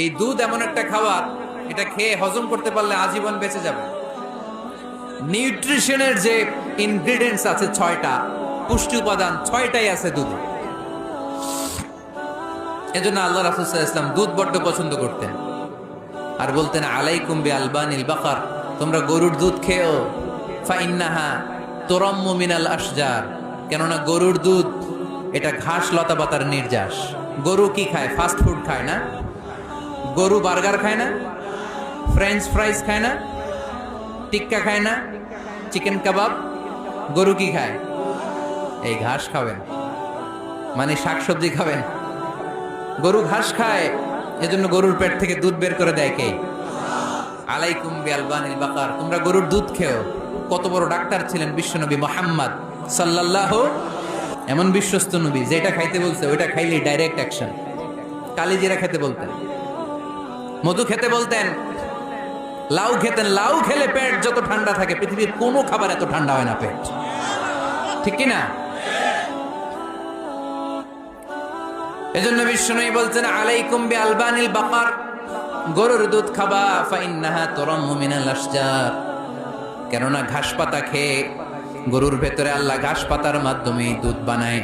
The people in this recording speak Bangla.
এই দুধ এমন একটা খাবার এটা খেয়ে হজম করতে পারলে আজীবন বেঁচে যাবে। নিউট্রিশনের যে ইনগ্রিডিয়েন্টস আছে ছয়টা, পুষ্টি উপাদান ছয়টাই আছে দুধে। এজন্য আল্লাহ রাসুল ইসলাম দুধ বড্ড পছন্দ করতেন। আর বলতেন, আলাইকুম বি আলবানিল বাকার তোমরা গরুর দুধ খেও ফাইন্নাহা তোরম্ম মিনাল আশজার কেননা গরুর দুধ, এটা ঘাস লতা পাতার নির্যাস। গরু কি খায়? ফাস্ট ফুড খায় না? গরু বার্গার খায় না ফ্রেঞ্চ ফ্রাইজ খায় না, টিক্কা খায় না চিকেন কাবাব গরু কি খায়? এই ঘাস খাবেন মানে শাকসবজি খাবেন। গরু ঘাস খায়, এজন্য গরুর পেট থেকে দুধ বের করে দেয় কে? আলাইকুম বি বাকার, তোমরা গরুর দুধ খেও। কত বড় ডাক্তার ছিলেন বিশ্বনবী মোহাম্মদ সাল্লাল্লাহ, এমন বিশ্বস্ত নবী, যেটা খাইতে বলছে, ওইটা খাইলে ডাইরেক্ট অ্যাকশন কালিজিরা খেতে বলতেন। মধু খেতে বলতেন, লাউ খেতেন, লাউ খেলে পেট যত ঠান্ডা থাকে, পৃথিবীর কোনো খাবার এত ঠান্ডা হয় না পেট। ঠিক কি না? এজন্য বিষ্ণুই বলছেন, আলাইকুম বি আলবানিল বাকার, গরুর দুধ খাবা, ফাইন্নাহা তুরাম্মু মিনাল আশজার। কেননা ঘাস পাতা খেয়ে গরুর ভেতরে আল্লাহ ঘাস পাতার মাধ্যমে দুধ বানায়।